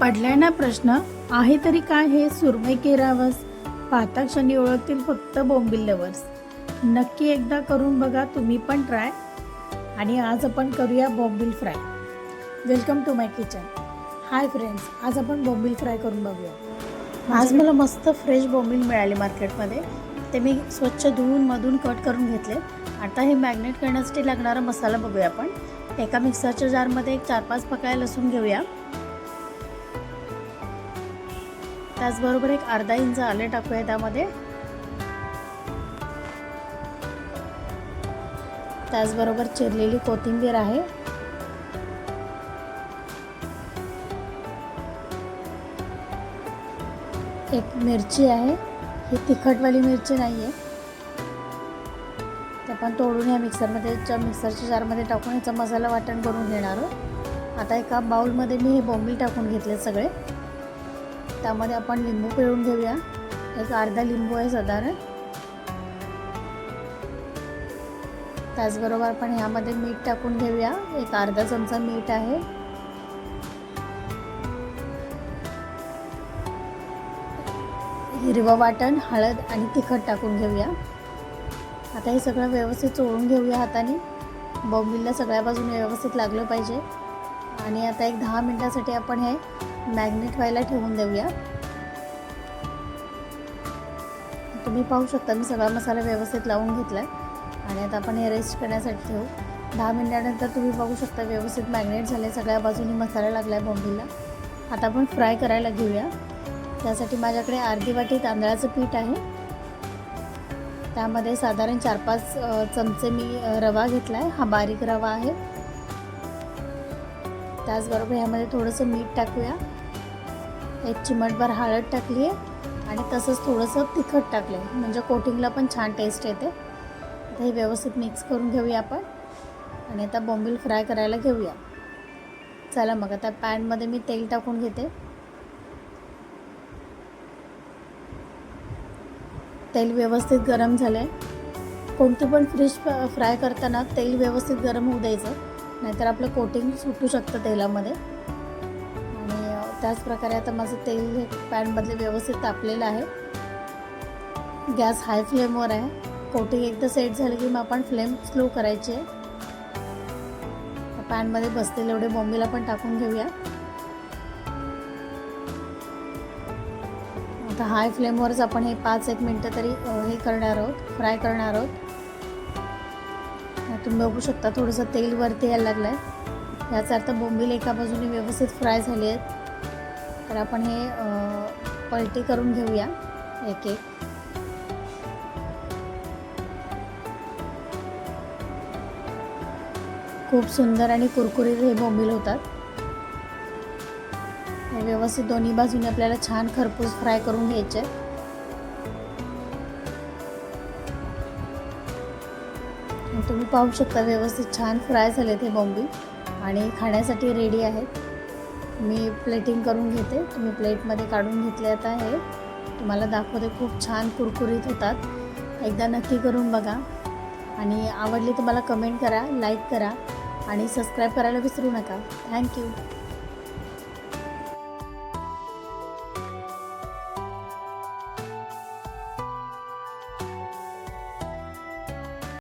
पडलाय ना प्रश्न? आहे तरी काय हे? सुरमई केरावस. पाहता क्षणी ओळखतील फक्त बोंबील लवर्स नक्की एकदा करून बघा तुम्ही पण ट्राय आणि आज आपण करूया बोंबील fry welcome to my kitchen hi friends आज आपण बोंबील फ्राय करून बघूया. आज मला मस्त फ्रेश बोंबील मिळाली मार्केटमध्ये ते मी स्वच्छ धुवून मधून कट करून घेतले. आता हे मॅग्नेट करण्यासाठी लागणारा मसाला बघूया आपण. एका मिक्सरच्या जारमध्ये एक चार पाच पकाया लसूण घेऊया. त्याचबरोबर एक अर्धा इंच आले टाकूया त्यामध्ये. त्याचबरोबर चिरलेली कोथिंबीर आहे. एक मिरची आहे. ही तिखटवाली मिरची नाही आहे ते पण तोडून या मिक्सरमध्ये च्या मिक्सरच्या जारमध्ये टाकून याचा मसाला वाटण करून घेणार आहोत. आता एका बाउलमध्ये मी हे बोंबील टाकून घेतले सगळे. त्यामध्ये आपण लिंबू पिळून घेऊया. एक अर्धा लिंबू आहे साधारण. त्याचबरोबर आपण ह्यामध्ये मीठ टाकून घेऊया. एक अर्धा चमचा मीठ आहे. हिरवं वाटण हळद आणि तिखट टाकून घेऊया. आता हे सगळं व्यवस्थित चोळून घेऊया हाताने. बॉम्बिलला सगळ्या बाजूने व्यवस्थित लागलं पाहिजे. आणि आता एक दहा मिनटासाठी आपण हे मॅग्नेट व्हायला ठेवून देऊया. तुम्ही पाहू शकता मी सगळा मसाला व्यवस्थित लावून घेतला आहे आणि आता आपण हे रेस्ट करण्यासाठी ठेवू. दहा मिनटानंतर तुम्ही बघू शकता व्यवस्थित मॅग्नेट झाले सगळ्या बाजूनी मसाला लागला आहे बॉम्बीला आता आपण फ्राय करायला घेऊया. त्यासाठी माझ्याकडे अर्धी वाटी तांदळाचं पीठ आहे. त्यामध्ये साधारण चार पाच चमचे मी रवा घेतला आहे हा बारीक रवा आहे. त्याचबरोबर ह्यामध्ये थोडंसं मीठ टाकूया. एक चिमटभर हळद टाकली आहे आणि तसंच थोडंसं तिखट टाकलं आहे म्हणजे कोटिंगला पण छान टेस्ट येते. आता हे व्यवस्थित मिक्स करून घेऊया आपण. आणि आता बॉम्बिल फ्राय करायला घेऊया. चला मग आता पॅनमध्ये मी तेल टाकून घेते. तेल व्यवस्थित गरम झालं आहे कोणती पण फिश फ्राय करताना तेल व्यवस्थित गरम होऊ द्यायचं. नाहीतर आपलं कोटिंग सुटू शकतं तेलामध्ये. आणि त्याचप्रकारे त्याच प्रकारे आता माझं तेल हे पॅनमधले व्यवस्थित तापलेलं आहे. गॅस हाय फ्लेमवर आहे. कोटिंग एकदा सेट झालं की मग आपण फ्लेम स्लो करायची. आहे पॅनमध्ये बसलेले एवढे बॉम्बेला पण टाकून घेऊया. आता हाय फ्लेमवरच आपण हे पाच एक मिनटं तरी हे करणार आहोत. फ्राय करणार आहोत. तुम्ही बघू शकता थोडंसं तेल वरती यायला लागलं आहे याचा अर्थ बोंबील एका बाजूने व्यवस्थित फ्राय झाली आहेत. तर आपण हे पलटी करून घेऊया एक एक. खूप सुंदर आणि कुरकुरीत हे बोंबील होतात. व्यवस्थित दोन्ही बाजूने आपल्याला छान खरपूस फ्राय करून घ्यायचे. तुम्ही पाहू शकता व्यवस्थित छान फ्राय झाले हे बॉम्बी. आणि खाण्यासाठी रेडी आहेत. मी प्लेटिंग करून घेते. तुम्ही प्लेटमध्ये काढून घेतले आता हे. तुम्हाला दाखवते खूप छान कुरकुरीत होतात. एकदा नक्की करून बघा. आणि आवडली तर मला कमेंट करा लाईक करा. आणि सबस्क्राईब करायला विसरू नका. थँक्यू